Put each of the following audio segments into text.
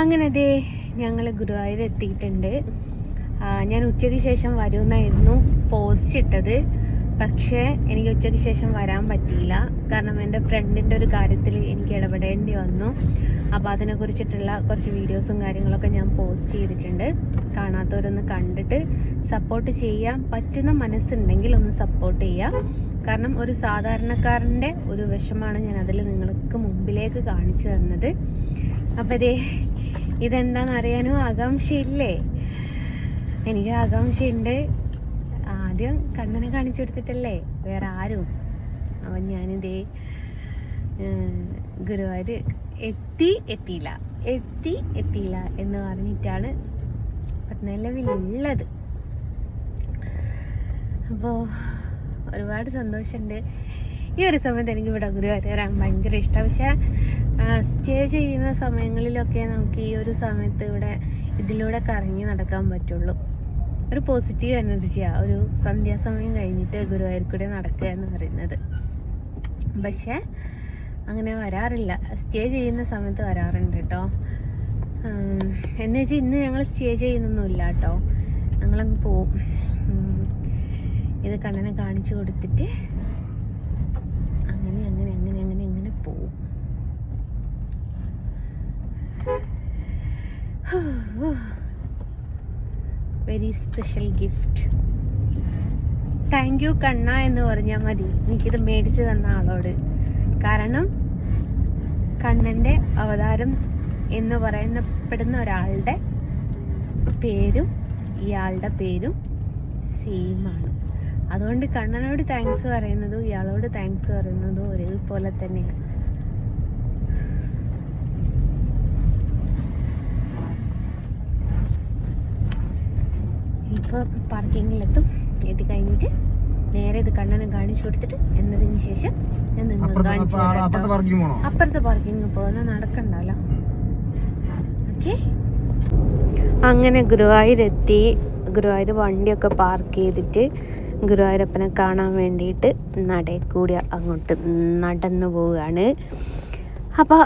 അങ്ങനെ ദേ ഞങ്ങൾ ഗുരുവായൂർ എത്തിയിട്ടുണ്ട് ഞാൻ ഉച്ചയ്ക്ക് ശേഷം വരുമെന്നായിരുന്നു പോസ്റ്റ് ഇട്ടത്. പക്ഷേ എനിക്ക് ഉച്ചയ്ക്ക് ശേഷം വരാൻ പറ്റിയില്ല. കാരണം എന്റെ ഫ്രണ്ടിന്റെ ഒരു കാര്യത്തിൽ എനിക്ക് ഇടപെടേണ്ടി വന്നു. അപ്പോൾ അതിനെക്കുറിച്ചിട്ടുള്ള കുറച്ച് വീഡിയോസും കാര്യങ്ങളൊക്കെ ഞാൻ പോസ്റ്റ് ചെയ്തിട്ടുണ്ട്. കാണാത്തവരൊന്ന് കണ്ടിട്ട് സപ്പോർട്ട് ചെയ്യാൻ പറ്റുന്ന മനസ്സുണ്ടെങ്കിൽ ഒന്ന് സപ്പോർട്ട് ചെയ്യാം. കാരണം ഒരു സാധാരണക്കാരന്റെ ഒരു വിഷമാണ് ഞാൻ അതിൽ നിങ്ങൾക്ക് മുമ്പിലേക്ക് കാണിച്ചു തന്നത്. അപ്പോൾ ദേ ഇതെന്താണെന്ന് അറിയാനും ആകാംക്ഷയില്ലേ? എനിക്ക് ആകാംക്ഷയുണ്ട്. ആദ്യം കണ്ണനെ കാണിച്ചു കൊടുത്തിട്ടല്ലേ? വേറെ ആരും. അവൻ ഞാനിതേ ഗുരുവായൂർ എത്തി എത്തിയില്ല. എത്തി എത്തിയില്ല എന്ന് പറഞ്ഞിട്ടാണ് നിലവിലുള്ളത് അപ്പോൾ ഒരുപാട് സന്തോഷമുണ്ട്. ഈ ഒരു സമയത്ത് എനിക്ക് ഇവിടെ ഗുരുവായൂർ വരാൻ ഭയങ്കര ഇഷ്ടമാണ് പക്ഷേ സ്റ്റേ ചെയ്യുന്ന സമയങ്ങളിലൊക്കെ നമുക്ക് ഈ ഒരു സമയത്ത് ഇവിടെ ഇതിലൂടെ കറങ്ങി നടക്കാൻ പറ്റുള്ളൂ. ഒരു പോസിറ്റീവ് എനർജിയാണ് ഒരു സന്ധ്യാസമയം കഴിഞ്ഞിട്ട് ഗുരുവായൂർ കൂടെ നടക്കുക എന്ന് പറയുന്നത്. പക്ഷേ അങ്ങനെ വരാറില്ല. സ്റ്റേ ചെയ്യുന്ന സമയത്ത് വരാറുണ്ട് കേട്ടോ. എന്ന് വെച്ചാൽ ഇന്ന് ഞങ്ങൾ സ്റ്റേ ചെയ്യുന്നൊന്നുമില്ല കേട്ടോ. ഞങ്ങളങ്ങ് പോവും. ഇത് കണ്ണനെ കാണിച്ചു കൊടുത്തിട്ട് അങ്ങനെ അങ്ങനെ അങ്ങനെ അങ്ങനെ അങ്ങനെ പോവും very special gift thank you കണ്ണ എന്ന് പറഞ്ഞാൽ മതി. എനിക്കിത് മേടിച്ചു തന്ന ആളോട്. കാരണം കണ്ണന്റെ അവതാരം എന്ന് പറയുന്നപ്പെടുന്ന ഒരാളുടെ പേരും ഇയാളുടെ പേരും സെയിമാണ് അതുകൊണ്ട് കണ്ണനോട് താങ്ക്സ് പറയുന്നതും ഇയാളോട് താങ്ക്സ് പറയുന്നതും ഒരേപോലെ തന്നെയാണ്. ഇപ്പോൾ പാർക്കിങ്ങിലെത്തും. ഇത് കഴിഞ്ഞിട്ട് നേരെ ഇത് കണ്ണനെ കാണിച്ചു കൊടുത്തിട്ട് എന്നതിന് ശേഷം ഞാൻ നിങ്ങൾ അപ്പുറത്ത് കാണിച്ചു അപ്പുറത്തെ പാർക്കിംഗ് പോകുന്ന നടക്കണ്ടല്ലോ. ഓക്കെ. അങ്ങനെ ഗുരുവായൂരെത്തി. ഗുരുവായൂർ വണ്ടിയൊക്കെ പാർക്ക് ചെയ്തിട്ട് ഗുരുവായൂരപ്പനെ കാണാൻ വേണ്ടിയിട്ട് നടയിൽ കൂടി അങ്ങോട്ട് നടന്നു പോവുകയാണ്. അപ്പോൾ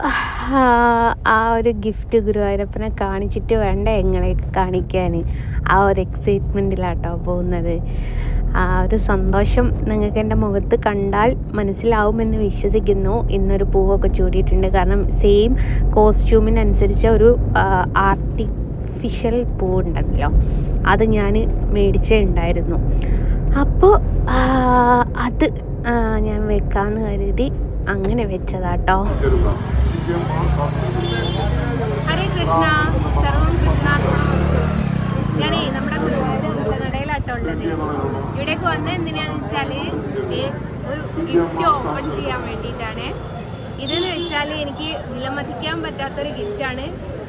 ആ ഒരു ഗിഫ്റ്റ് ഗുരുവായൂരപ്പനെ കാണിച്ചിട്ട് വേണ്ട എങ്ങളെയൊക്കെ കാണിക്കാൻ ആ ഒരു എക്സൈറ്റ്മെന്റിലാട്ടോ പോകുന്നത്. ആ ഒരു സന്തോഷം നിങ്ങൾക്ക് എന്റെ മുഖത്ത് കണ്ടാൽ മനസ്സിലാവുമെന്ന് വിശ്വസിക്കുന്നു. ഇന്നൊരു പൂവൊക്കെ ചൂടിയിട്ടുണ്ട്. കാരണം സെയിം കോസ്റ്റ്യൂമിനനുസരിച്ച ഒരു ആർട്ടിഫിഷ്യൽ പൂ ഉണ്ടല്ലോ അത് ഞാൻ മേടിച്ചേ ഉണ്ടായിരുന്നു അപ്പോൾ അത് ഞാൻ വെക്കാമെന്ന് കരുതി അങ്ങനെ വെച്ചതാട്ടോ. ഹരേ കൃഷ്ണ സർവം ഞാനേ നമ്മുടെ അമ്പലനടയിലാട്ടോ ഉള്ളത്. ഇവിടേക്ക് വന്ന എന്തിനാന്ന് വെച്ചാൽ ഒരു ഗിഫ്റ്റ് ഓപ്പൺ ചെയ്യാൻ വേണ്ടിട്ടാണ് ഇതെന്ന് വെച്ചാൽ എനിക്ക് വിലമതിക്കാൻ പറ്റാത്തൊരു ഗിഫ്റ്റാണ്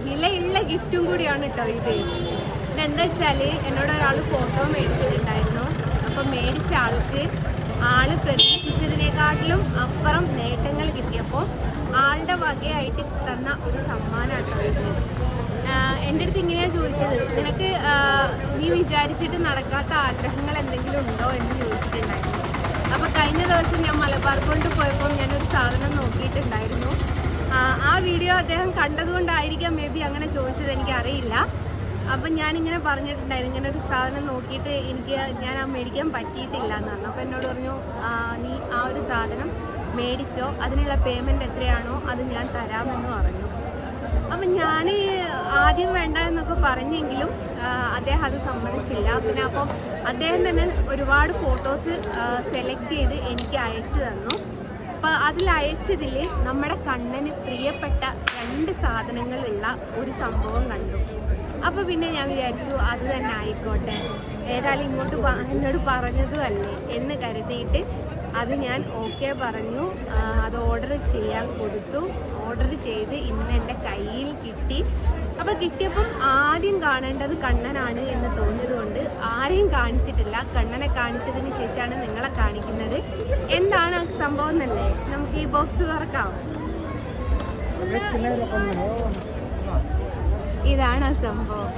വിലയുള്ള ഗിഫ്റ്റും കൂടിയാണ് കേട്ടോ ഇത്. ഇതെന്താ വെച്ചാൽ എന്നോട് ഒരാൾ ഫോട്ടോ മേടിച്ചിട്ടുണ്ടായിരുന്നു. അപ്പം മേടിച്ച ആൾക്ക് ആൾ പ്രതീക്ഷിച്ചതിനെക്കാട്ടിലും അപ്പുറം നേട്ടങ്ങൾ കിട്ടിയപ്പോൾ ആളുടെ വകയായിട്ട് തന്ന ഒരു സമ്മാനമായിട്ടാണ് എന്റെ അടുത്ത് ഇങ്ങനെയാണ് ചോദിച്ചത്. നിനക്ക് നീ വിചാരിച്ചിട്ട് നടക്കാത്ത ആഗ്രഹങ്ങൾ എന്തെങ്കിലും ഉണ്ടോ എന്ന് ചോദിച്ചിട്ടുണ്ടായിരുന്നു. അപ്പോൾ കഴിഞ്ഞ ദിവസം ഞാൻ മലബാർ കൊണ്ട് പോയപ്പോൾ ഞാനൊരു സാധനം നോക്കിയിട്ടുണ്ടായിരുന്നു. ആ വീഡിയോ അദ്ദേഹം കണ്ടതുകൊണ്ടായിരിക്കാം മേ ബി അങ്ങനെ ചോദിച്ചത്. എനിക്ക് അറിയില്ല അപ്പം ഞാനിങ്ങനെ പറഞ്ഞിട്ടുണ്ടായിരുന്നു ഇങ്ങനെ ഒരു സാധനം നോക്കിയിട്ട് എനിക്ക് ഞാൻ ആ മേടിക്കാൻ പറ്റിയിട്ടില്ല എന്ന് പറഞ്ഞു. അപ്പോൾ എന്നോട് പറഞ്ഞു നീ ആ ഒരു സാധനം മേടിച്ചോ അതിനുള്ള പേയ്മെന്റ് എത്രയാണോ അത് ഞാൻ തരാമെന്ന് പറഞ്ഞു. അപ്പം ഞാൻ ആദ്യം വേണ്ട എന്നൊക്കെ പറഞ്ഞെങ്കിലും അദ്ദേഹം അത് സമ്മതിച്ചില്ല. പിന്നെ അപ്പം അദ്ദേഹം തന്നെ ഒരുപാട് ഫോട്ടോസ് സെലക്ട് ചെയ്ത് എനിക്ക് അയച്ചു തന്നു. അപ്പോൾ അതിൽ അയച്ചതിൽ നമ്മുടെ കണ്ണന് പ്രിയപ്പെട്ട രണ്ട് സാധനങ്ങളുള്ള ഒരു സംഭവം കണ്ടു. അപ്പോൾ പിന്നെ ഞാൻ വിചാരിച്ചു അത് തന്നെ ആയിക്കോട്ടെ. ഏതായാലും ഇങ്ങോട്ട് എന്നോട് പറഞ്ഞതുമല്ലേ എന്ന് കരുതിയിട്ട് അത് ഞാൻ ഓക്കെ പറഞ്ഞു. അത് ഓർഡർ ചെയ്യാൻ കൊടുത്തു. ഓർഡർ ചെയ്ത് ഇന്ന് എന്റെ കയ്യിൽ കിട്ടി. അപ്പോൾ കിട്ടിയപ്പം ആദ്യം കാണേണ്ടത് കണ്ണനാണ് എന്ന് തോന്നിയതുകൊണ്ട് ആരെയും കാണിച്ചിട്ടില്ല. കണ്ണനെ കാണിച്ചതിന് ശേഷമാണ് നിങ്ങളെ കാണിക്കുന്നത്. എന്താണ് സംഭവം എന്നല്ലേ? നമുക്ക് ഈ ബോക്സ് തുറക്കാം. ഇതാണ് ആ സംഭവം.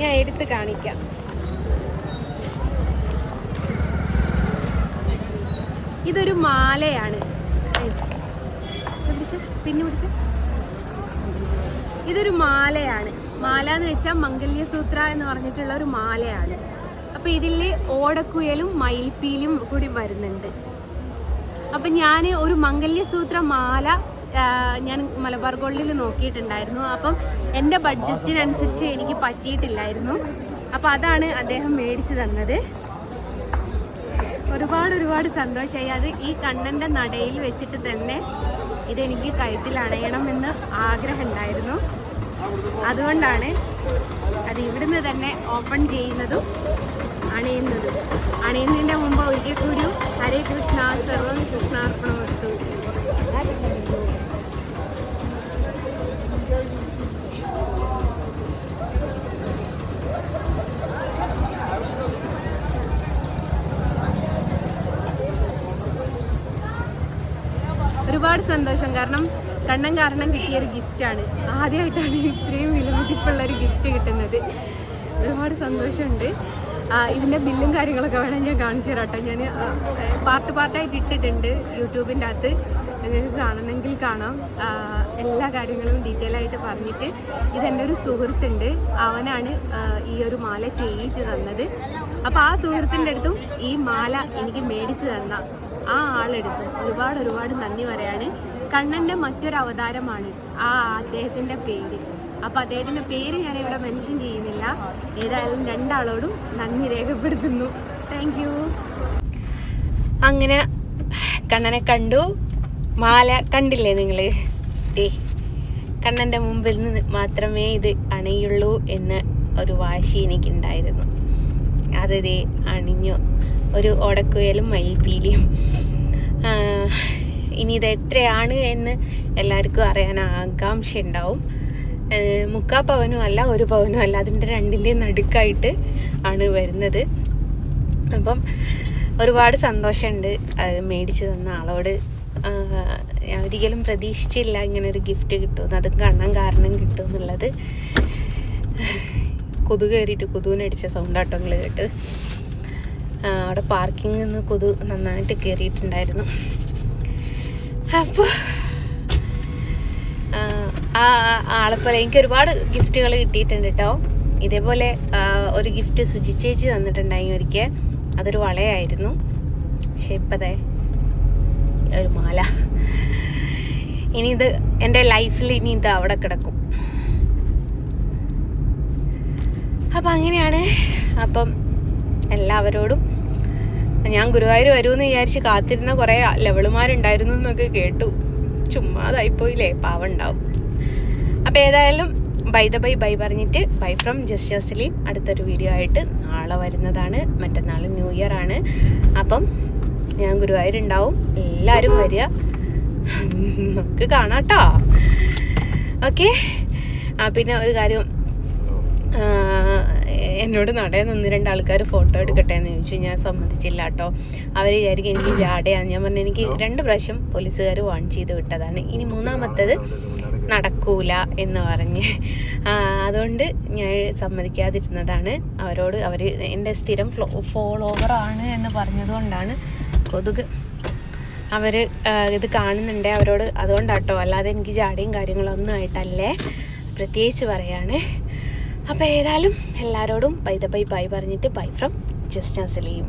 ഞാൻ എടുത്ത് കാണിക്കാം. ഇതൊരു മാലയാണ്. പിന്നെ പിടിച്ച്? ഇതൊരു മാലയാണ്. മാല എന്ന് വെച്ചാൽ മംഗല്യസൂത്ര എന്ന് പറഞ്ഞിട്ടുള്ള ഒരു മാലയാണ്. അപ്പൊ ഇതിൽ ഓടക്കുയലും മയിൽപ്പീലും കൂടി വരുന്നുണ്ട്. അപ്പം ഞാൻ ഒരു മംഗല്യസൂത്ര മാല ഞാൻ മലബാർ ഗോൾഡിൽ നോക്കിയിട്ടുണ്ടായിരുന്നു. അപ്പം എന്റെ ബഡ്ജറ്റിനനുസരിച്ച് എനിക്ക് പറ്റിയിട്ടില്ലായിരുന്നു. അപ്പം അതാണ് അദ്ദേഹം മേടിച്ചു തന്നത്. ഒരുപാട് ഒരുപാട് സന്തോഷമായി അത് ഈ കണ്ണന്റെ നടയിൽ വെച്ചിട്ട് തന്നെ ഇതെനിക്ക് കഴുത്തിൽ അണയണമെന്ന് ആഗ്രഹമുണ്ടായിരുന്നു. അതുകൊണ്ടാണ് അത് ഇവിടുന്ന് തന്നെ ഓപ്പൺ ചെയ്യുന്നതും അണയുന്നതും. അണയുന്നതിന്റെ മുമ്പ് ഒരിക്കൽ കൂടി ഹരേ കൃഷ്ണ സർവം കൃഷ്ണാർപ്പണമസ്തു. ഒരുപാട് സന്തോഷം. കാരണം കണ്ണൻ കാരണം കിട്ടിയ ഒരു ഗിഫ്റ്റാണ് ആദ്യമായിട്ടാണ് ഇത്രയും വിലമതിപ്പുള്ള ഒരു ഗിഫ്റ്റ് കിട്ടുന്നത്. ഒരുപാട് സന്തോഷമുണ്ട്. ഇതിന്റെ ബില്ലും കാര്യങ്ങളൊക്കെ വേണമെങ്കിൽ ഞാൻ കാണിച്ചു തരാം കേട്ടോ. ഞാൻ പാർട്ട് പാർട്ടായിട്ട് ഇട്ടിട്ടുണ്ട് യൂട്യൂബിന്റെ അകത്ത്. നിങ്ങൾക്ക് കാണണമെങ്കിൽ കാണാം. എല്ലാ കാര്യങ്ങളും ഡീറ്റെയിൽ ആയിട്ട് പറഞ്ഞിട്ട് ഇതെന്റെ ഒരു സുഹൃത്തുണ്ട്. അവനാണ് ഈ ഒരു മാല ചെയ്യിച്ച് തന്നത്. അപ്പോൾ ആ സുഹൃത്തിന്റെ അടുത്തും ഈ മാല എനിക്ക് മേടിച്ച് തന്ന ആ ആളെടുത്തും ഒരുപാട് ഒരുപാട് നന്ദി പറയാണ്. കണ്ണന്റെ മറ്റൊരു അവതാരമാണ് ആ അദ്ദേഹത്തിന്റെ പേര്. അപ്പം അദ്ദേഹത്തിന്റെ പേര് ഞാൻ ഇവിടെ മെൻഷൻ ചെയ്യുന്നില്ല. ഏതായാലും രണ്ടാളോടും നന്ദി രേഖപ്പെടുത്തുന്നു. താങ്ക് അങ്ങനെ കണ്ണനെ കണ്ടു. മാല കണ്ടില്ലേ നിങ്ങൾ ദേ കണ്ണന്റെ മുമ്പിൽ നിന്ന് മാത്രമേ ഇത് അണിയുള്ളൂ എന്ന് ഒരു വാശി എനിക്കുണ്ടായിരുന്നു. അത് ദേ അണിഞ്ഞു. ഒരു ഓടക്കുയലും മയിൽപ്പീലിയും. ഇനി ഇത് എത്രയാണ് എന്ന് എല്ലാവർക്കും അറിയാൻ ആകാംക്ഷ ഉണ്ടാവും മുക്കാ പവനും അല്ല ഒരു പവനും അല്ല അതിന്റെ രണ്ടിന്റെയും നടുക്കായിട്ട് ആണ് വരുന്നത്. അപ്പം ഒരുപാട് സന്തോഷമുണ്ട് അത് മേടിച്ചു തന്ന ആളോട്. ഒരിക്കലും പ്രതീക്ഷിച്ചില്ല ഇങ്ങനെ ഒരു ഗിഫ്റ്റ് കിട്ടുമെന്ന് അതും കാണാൻ കാരണം കിട്ടും എന്നുള്ളത്. കൊതു കയറിയിട്ട് കൊതുവിനടിച്ച സൗണ്ടാട്ടോ നിങ്ങൾ കേട്ട് അവിടെ പാർക്കിങ്ങിൽ നിന്ന് കൊതു നന്നായിട്ട് കയറിയിട്ടുണ്ടായിരുന്നു അപ്പോൾ ആ ആളെപ്പോലെ എനിക്ക് ഒരുപാട് ഗിഫ്റ്റുകൾ കിട്ടിയിട്ടുണ്ട് കേട്ടോ ഇതേപോലെ ഒരു ഗിഫ്റ്റ് സുചി ചേച്ചി തന്നിട്ടുണ്ടായി ഒരിക്കൽ. അതൊരു വളയായിരുന്നു. പക്ഷെ ഇപ്പതേ ഒരു മാല. ഇനി ഇത് എന്റെ ലൈഫിൽ ഇനി ഇത് അവിടെ കിടക്കും. അപ്പം അങ്ങനെയാണ്. അപ്പം എല്ലാവരോടും ഞാൻ ഗുരുവായൂർ വരുമെന്ന് വിചാരിച്ച് കാത്തിരുന്ന കുറേ ലെവളുമാരുണ്ടായിരുന്നു എന്നൊക്കെ കേട്ടു. ചുമ്മാതായിപ്പോയില്ലേ പാവം ഉണ്ടാവും. അപ്പം ഏതായാലും ബൈ ദ ബൈ ബൈ പറഞ്ഞിട്ട് ബൈ ഫ്രം ജസ്റ്റ് ജസ്ലീം അടുത്തൊരു വീഡിയോ ആയിട്ട് നാളെ വരുന്നതാണ്. മറ്റന്നാൾ ന്യൂ ഇയർ ആണ്. അപ്പം ഞാൻ ഗുരുവായൂരുണ്ടാവും. എല്ലാവരും വരിക. നമുക്ക് കാണാട്ടോ. ഓക്കെ. ആ പിന്നെ ഒരു കാര്യം. എന്നോട് നടയിൽ നിന്ന് രണ്ട് ആൾക്കാർ ഫോട്ടോ എടുക്കട്ടെ എന്ന് ചോദിച്ചു. ഞാൻ സമ്മതിച്ചില്ല കേട്ടോ. അവർ വിചാരിക്കും എനിക്ക് ജാടയാണ്. ഞാൻ പറഞ്ഞു എനിക്ക് രണ്ട് പ്രാവശ്യം പോലീസുകാർ വാൺ ചെയ്ത് വിട്ടതാണ്. ഇനി മൂന്നാമത്തത് നടക്കൂല എന്ന് പറഞ്ഞ്. അതുകൊണ്ട് ഞാൻ സമ്മതിക്കാതിരുന്നതാണ്. അവരോട് അവർ എന്റെ സ്ഥിരം ആണ് എന്ന് പറഞ്ഞതുകൊണ്ടാണ് കൊതുക്. അവർ ഇത് കാണുന്നുണ്ട്. അവരോട് അതുകൊണ്ടാട്ടോ അല്ലാതെ എനിക്ക് ജാടിയും കാര്യങ്ങളൊന്നും ആയിട്ടല്ലേ പ്രത്യേകിച്ച് പറയാണ്. അപ്പോൾ ഏതായാലും എല്ലാവരോടും ബൈ ദ ബൈ ബൈ പറഞ്ഞിട്ട് ബൈ ഫ്രം ജസ്റ്റ് സലീം